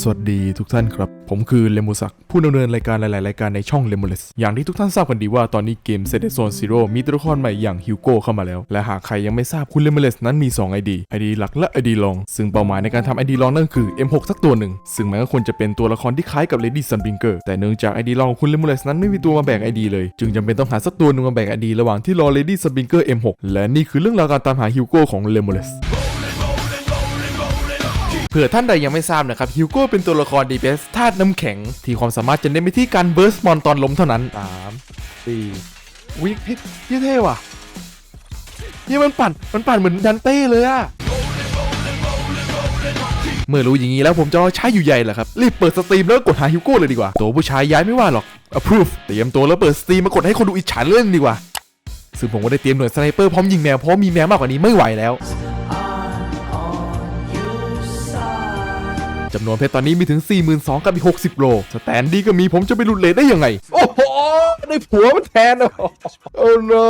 สวัสดีทุกท่านครับ ผมคือเลมูสักผู้ดำเนินรายการหลาย ๆ รายการในช่องเลมูเลสอย่างที่ทุกท่านทราบกันดีว่าตอนนี้เกม s e t โซนซีโร่มีตัวละครใหม่อย่างฮิวโก้เข้ามาแล้ว และหากใครยังไม่ทราบคุณเลมูเลสนั้นมี 2 ID ID หลักและ ID รอง ซึ่งเป้าหมายในการทำ ID รองนั่นคือ M6 สักตัวหนึ่ง ซึ่งมันก็ควรจะเป็นตัวละครที่คล้ายกับ Lady Sunbringer แต่เนื่องจาก ID รองของคุณเลมูเลสนั้นไม่มีตัวมาแบ่ง ID เลย จึงจำเป็นต้องหาสักตัวหนึงมาแบ่ง ID ระหว่างที่รอ Lady Sunbringer M6 และนี่คือเรื่องราวการตามหาฮิวโก้ของเลมูเลส เผื่อท่านใดยังไม่ทราบนะครับฮิวโก้เป็นตัวละครดีเบสธาตุน้ำแข็ง ที่ความสามารถจะเน้นไปที่การเบิร์สมอนตอนล้มเท่านั้นสามสี่วิเฮ้ยเฮ้ยเท่ว่ะเฮ้ยมันปั่นมันปั่นเหมือนดันเต้เลยอะเมื่อรู้อย่างนี้แล้วผมจะเอาใช้อยู่ใหญ่แหละครับ รีบเปิดสตรีมแล้วกดหาฮิวโก้เลยดีกว่า ตัวผู้ชายย้ายไม่ว่าหรอก approve เตรียมตัวแล้วเปิดสตรีมมากดให้คนดูอิจฉาเล่นดีกว่า ซึ่งผมก็ได้เตรียมหน่วยสไนเปอร์พร้อมยิงแมวเพราะมีแมวมากกว่านี้ไม่ไหวแล้ว จำนวนเพชรตอนนี้มีถึง 42,000กับอีก 60 โล สแตนดี้ก็มีผมจะไปหลุดเลทได้ยังไง โอ้โห ได้ผัวมันแทนอะโอ้ no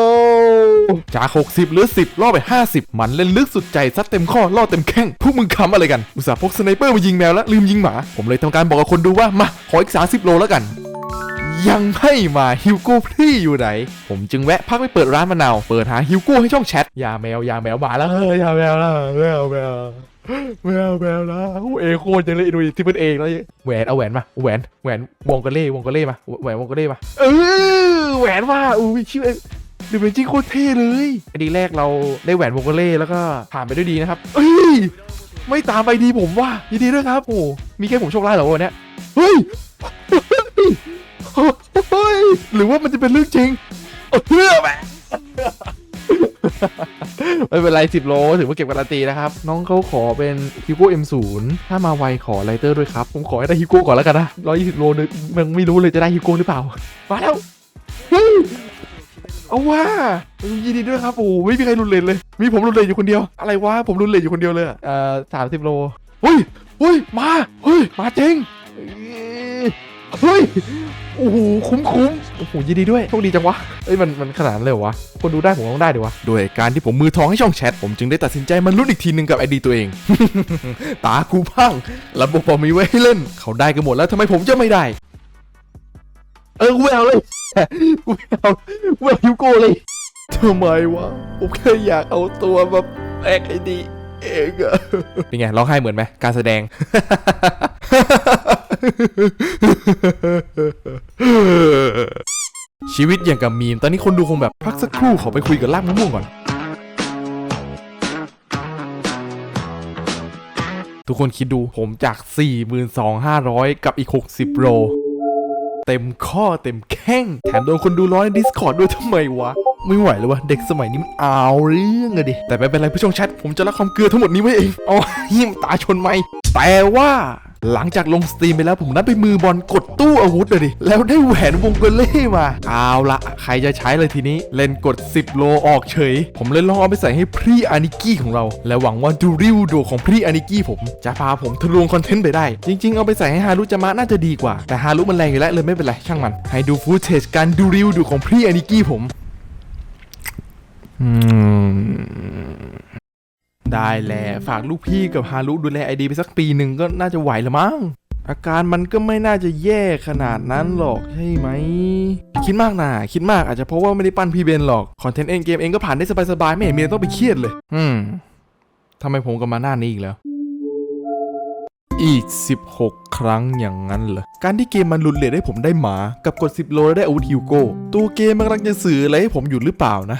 จาก 60เหรือ 10ล่อไป 50 มันเล่นลึกสุดใจซัดเต็มข้อล่อเต็มแข้งพวกมึงคำอะไรกัน อุตส่าห์พกสไนเปอร์มายิงแมวแล้วลืมยิงหมา ผมเลยทำการบอกกับคนดูว่ามาขออีก 30 โลแล้วกันยังให้มาฮิวโก้พี่อยู่ไหน ผมจึงแวะพักไปเปิดร้านมะนาว เปิดหาฮิวโก้ให้ช่องแชท ยาแมวยาแมวมาแล้วเฮ้ยยาแมวแล้วแมวแมว แมวแมวแล้วอู้เอโคตรจะเลยดูดิที่เป็นเองแล้วแหวนเอาแหวนมาแหวนแหวนวงกะเล่วงกะเล่มาแหวนวงกะเล่มาเออแหวนว่าอุ้ยชื่อดูเป็นจริงโคตรเท่เลยไอดีแรกเราได้แหวนวงกะเล่แล้วก็ผ่านไปด้วยดีนะครับเอ้ยไม่ตามไปดีผมว่ายินดีด้วยครับโอ้มีแค่ผมโชคร้ายเหรอวันเนี้ยเฮ้ยเฮ้ยหรือว่ามันจะเป็นเรื่องจริง เป็นไรสิบโลถือว่าเก็บการันตีนะครับ น้องเขาขอเป็นฮิวโก้ M0 ถ้ามาไวขอไลเตอร์ด้วยครับ ผมขอให้ได้ฮิวโก้ก่อนแล้วกันนะร้อยยี่สิบโลนึงมันไม่รู้เลยจะได้ฮิวโก้หรือเปล่า มาแล้ว เฮ้ย เอาว่ายินดีด้วยครับโอ้ไม่มีใครรุนเลนเลย มีผมรุนเลนอยู่คนเดียว อะไรวะผมรุนเลนอยู่คนเดียวเลยเอ่อสามสิบโลเฮ้ยเฮ้ยมาเฮ้ยมาจริงเฮ้ยโอ้โหคุ้มคุ้ม โอ้โหยินดีด้วยโชคดีจังวะเอ้ยมันมันขนาดเลยวะคนดูได้ผมต้องได้ดิวะโดยการที่ผมมือทองให้ช่องแชทผมจึงได้ตัดสินใจมันรุ่นอีกทีหนึ่งกับไอดีตัวเอง ตาคูพังระบบผมมีไว้ให้เล่น เขาได้กันหมดแล้วทำไมผมจะไม่ได้ เออกูไม่เอาเลยกูไม่เอากูไม่เอาฮิวโก้เลยทำไมวะผมแค่อยากเอาตัวมาแอกไอดีเองอะเป็นไงร้องไห้เหมือนไหมการแสดง ชีวิตอย่างกับมีม ตอนนี้คนดูคงแบบพักสักครู่ขอไปคุยกับลากมะม่วงก่อน ทุกคนคิดดูผมจาก 42,500 กับอีก 60 โล เต็มข้อเต็มแข้ง แถมโดนคนดูร้อยใน Discord ด้วยทำไมวะ ไม่ไหวเลยวะเด็กสมัยนี้มันเอาเรื่องอะดิแต่ไม่เป็นไรผู้ชมแชทผมจะรับความเกลือทั้งหมดนี้ไว้เองอ๋อหิมตาชนไหมแต่ว่าหลังจากลงสตรีมไปแล้วผมนัดไปมือบอลกดตู้อาวุธเลยดิ แล้วได้แหวนวงเกเล่มาเอาละใครจะใช้เลยทีนี้ เล่นกด 10 โลออกเฉย ผมเลยลองเอาไปใส่ให้พรีอานิกี้ของเรา และหวังว่าดูริวโดของพรีอานิกี้ผม จะพาผมทะลวงคอนเทนต์ไปได้ จริง ๆ เอาไปใส่ให้ฮารุจะมาน่าจะดีกว่า แต่ฮารุมันแรงอยู่แล้วเลยไม่เป็นไรช่างมัน ให้ดูฟูเทจการดูริวดูของพรีอานิกี้ผม ได้แหละฝากลูกพี่กับฮารุดูแลไอดีไปสักปีหนึ่งก็น่าจะไหวละมั้ง อาการมันก็ไม่น่าจะแย่ขนาดนั้นหรอกใช่ไหม คิดมากนะคิดมากอาจจะเพราะว่าไม่ได้ปั้นพี่เบนหรอก คอนเทนต์เองเกมเองก็ผ่านได้สบายๆ ไม่เห็นมีต้องไปเครียดเลย อืมทำไมผมกับมาหน้านี้อีกแล้ว อีก 16 ครั้งอย่างนั้นเหรอ การที่เกมมันลุดเลทให้ผมได้หมา กับกด 10 โลแล้วได้อาวุธฮิวโก้ ตัวเกมมันกำลังจะสื่ออะไรให้ผมอยู่หรือเปล่านะ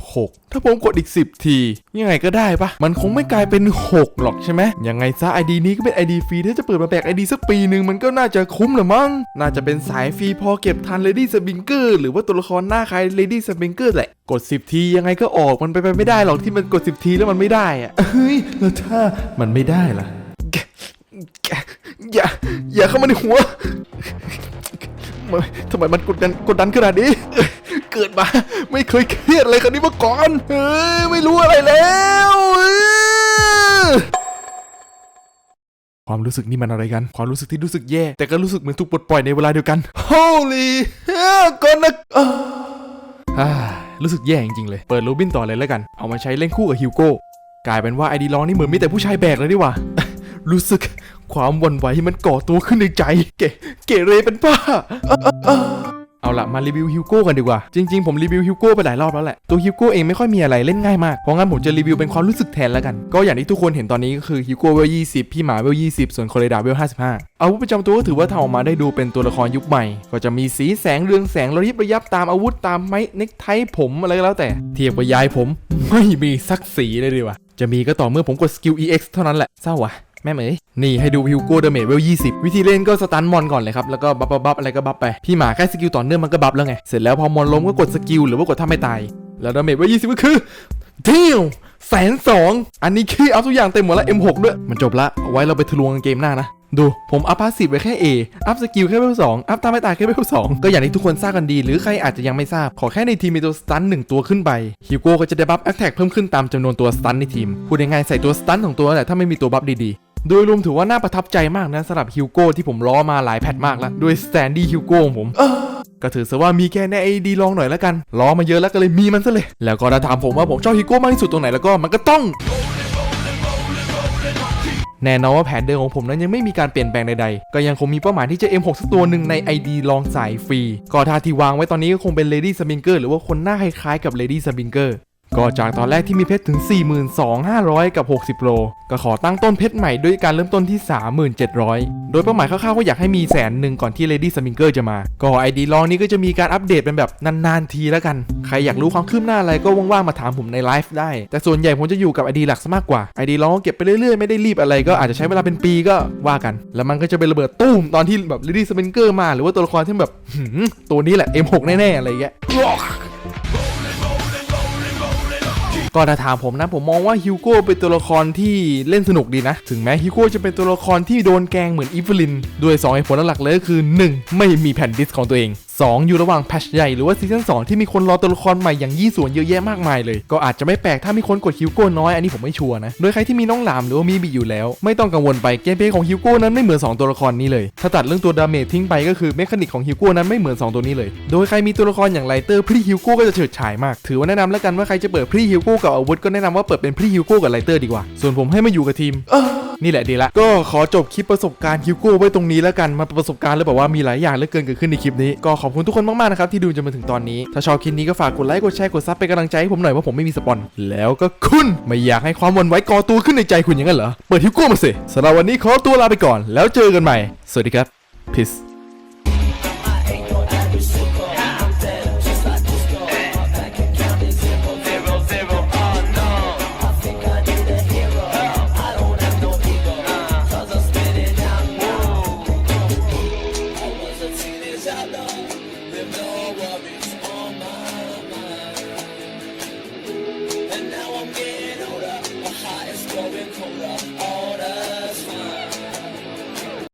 16 ถ้าผมกดอีก 10 ที ยังไงก็ได้ปะมันคงไม่กลายเป็น 6 หรอกใช่ไหมยังไงซะ ID นี้ก็เป็น ID ฟรีถ้าจะเปิดมาแบก ID สักปีหนึ่งมันก็น่าจะคุ้มละมั้ง น่าจะเป็นสายฟรีพอเก็บทัน Lady s p i n k e r หรือว่าตัวละครหน้าคล้าย Lady s p i n k e r แหละ กด 10 ทียังไงก็ออกมันไปไปไม่ได้หรอกที่มันกด 10 ทีแล้วมันไม่ได้อะเฮ้ยแล้วถ้ามันไม่ได้ล่ะ อย่า อย่าเข้ามาในหัวทำไมมันกดดันกดดันขนาดนี้ เกิดมา ไม่เคยเครียดอะไรขนาดนี้มาก่อนเฮ้ยไม่รู้อะไรแล้วความรู้สึกนี่มันอะไรกัน ความรู้สึกที่รู้สึกแย่ แต่ก็รู้สึกเหมือนถูกปลดปล่อยในเวลาเดียวกัน Holy ก่อนนะอ่ารู้สึกแย่จริงๆเลย เปิดโรบินต่อเลยแล้วกัน เอามาใช้เล่นคู่กับฮิวโก้ กลายเป็นว่าไอดีลองนี่เหมือนมีแต่ผู้ชายแบกเลยดีกว่า รู้สึก ความวันไหวมันก่อตัวขึ้นในใจ เกเกเรเป็นบ้า เอาละมารีวิวฮิวโก้กันดีกว่า จริง ๆ ผมรีวิวฮิวโก้ไปหลายรอบแล้วแหละ ตัวฮิวโก้เองไม่ค่อยมีอะไรเล่นง่ายมาก เพราะงั้นผมจะรีวิวเป็นความรู้สึกแทนแล้วกัน ก็อย่างที่ทุกคนเห็นตอนนี้ก็คือฮิวโก้เวล20พี่หมาเวล20ส่วนโคเรดาเวล55อาวุธประจำตัวก็ถือว่าทำออกมาได้ดูเป็นตัวละครยุคใหม่ ก็จะมีสีแสงเรืองแสงระยิบระยับตามอาวุธตามไม้เน็กไทผมอะไรก็แล้วแต่ เทียบกับยายผม ไม่มีสักสีเลยดีกว่าจะมีก็ต่อเมื่อผมกดสกิล EX เท่านั้นแหละเศร้าว่ะ แม่เมยนี่ให้ดูฮิวโก้เดเมจเวล20วิธีเล่นก็สตันมอนก่อนเลยครับ แล้วก็บัฟบัฟบัฟอะไรก็บัฟไป พี่หมาแค่สกิลต่อเนื่องมันก็บัฟแล้วไง เสร็จแล้วพอมอนล้มก็กดสกิลหรือว่ากดท่าไม่ตาย แล้วเดเมจเวล20ก็คือเที่ยวแสนสองอันนี้ขี้เอาทุกอย่างเต็มหมดแล้ว M6 ด้วย มันจบละเอาไว้เราไปทะลวงกันเกมหน้านะ ดูผมอัพพาสซีฟไว้แค่ A อัพสกิลแค่เวลสองอัพท่าไม่ตายแค่เวลสองก็อย่างที่ทุกคนทราบกันดี หรือใครอาจจะยังไม่ทราบ ขอแค่ในทีมมีตัวสตันหนึ่งตัวขึ้นไปฮิวโก้ก็จะได้บัฟแอคแท็กเพิ่มขึ้นตามจำนวนตัวสตันในทีม พูดง่ายๆใส่ตัวสตันของตัวแหละถ้าไม่มีตัวบัฟดี โดยรวมถือว่าน่าประทับใจมากนะสำหรับฮิวโก้ที่ผมล้อมาหลายแพทมากแล้ว ด้วยสแตนดี้ฮิวโก้ของผมก็ถือซะว่ามีแค่ในไอดีลองหน่อยแล้วกันล้อมาเยอะแล้วก็เลยมีมันซะเลย แล้วก็ถ้าถามผมว่าผมชอบฮิวโก้มากที่สุดตรงไหนแล้วก็มันก็ต้องแน่นอนว่าแผนเดิมของผมนั้นยังไม่มีการเปลี่ยนแปลงใดๆ ก็ยังคงมีเป้าหมายที่จะ M6 สักตัวหนึ่งใน ID ลองสายฟรี ก็ท่าที่วางไว้ตอนนี้ก็คงเป็น Lady s p i n k e r หรือว่าคนหน้าคล้ายๆกับ Lady s p i n k e r ก็จากตอนแรกที่มีเพชรถึง 42,500 กับ 60 โล ก็ขอตั้งต้นเพชรใหม่ด้วยการเริ่มต้นที่ 37,000 โดยเป้าหมายคร่าวๆก็อยากให้มีแสนหนึ่งก่อนที่ Lady s p i n k e r จะมา ก็ ID ลองนี้ก็จะมีการอัปเดตเป็นแบบนานๆทีแล้วกัน ใครอยากรู้ความคืบหน้าอะไรก็ว่างๆมาถามผมในไลฟ์ได้ แต่ส่วนใหญ่ผมจะอยู่กับ ID หลักซะมากกว่า ID ลองเก็บไปเรื่อยๆไม่ได้รีบอะไรก็อาจจะใช้เวลาเป็นปีก็ว่ากัน แล้วมันก็จะไประเบิดตุ้มตอนที่แบบ Lady s p i n k e r มา หรือว่าตัวละครที่แบบตัวนี้แหละ M6 แน่ๆอะไรเงี้ย ก็ถ้าถามผมนะผมมองว่าฮิวโก้เป็นตัวละครที่เล่นสนุกดีนะ ถึงแม้ฮิวโก้จะเป็นตัวละครที่โดนแกงเหมือนอีฟลินด้วย2เหตุผลหลักเลยก็คือ 1. ไม่มีแผ่นดิสของตัวเอง 2. อยู่ระหว่างแพชใหญ่หรือว่าซีซั่น2ที่มีคนรอตัวละครใหม่อย่างยี่สวนเยอะแยะมากมายเลย ก็อาจจะไม่แปลกถ้ามีคนกดฮิวโก้น้อยอันนี้ผมไม่ชัวร์นะ โดยใครที่มีน้องหลามหรือว่ามีบีอยู่แล้ว ไม่ต้องกังวลไปเกมเพลย์ของฮิวโก้นั้นไม่เหมือนสองตัวละครนี้เลย ถ้าตัดเรื่องตัวดาเมจทิ้งไปก็คือเมคานิกของฮิวโก้นั้นไม่เหมือนสองตัวนี้เลย โดยใครมีตัวละครอย่างไลเตอร์พรีฮิวโก้ก็จะเฉิดฉายมาก ถือว่าแนะนำแล้วกันว่าใครจะเปิดพรีฮิวโก้กับอาวุธก็แนะนำว่าเปิดเป็นพรีฮิวโก้กับไลเตอร์ดีกว่า ส่วนผมให้มาอยู่กับทีม นี่แหละดีละ ก็ขอจบคลิปประสบการณ์ฮิวโก้ไว้ตรงนี้แล้วกันมาประสบการณ์แล้วบอกว่ามีหลายอย่างเหลือเกินเกิดขึ้นในคลิปนี้ก็ขอบคุณทุกคนมากๆนะครับที่ดูจนมาถึงตอนนี้ ถ้าชอบคลิปนี้ก็ฝากกดไลค์กดแชร์กดซับเป็นกำลังใจให้ผมหน่อยว่าผมไม่มีสปอนแล้วก็คุณไม่อยากให้ความวันไว้ก่อตัวขึ้นในใจคุณอย่างนั้นเหรอเปิดฮิวโก้มาสิสำหรับวันนี้ขอตัวลาไปก่อน แล้วเจอกันใหม่ สวัสดีครับ peace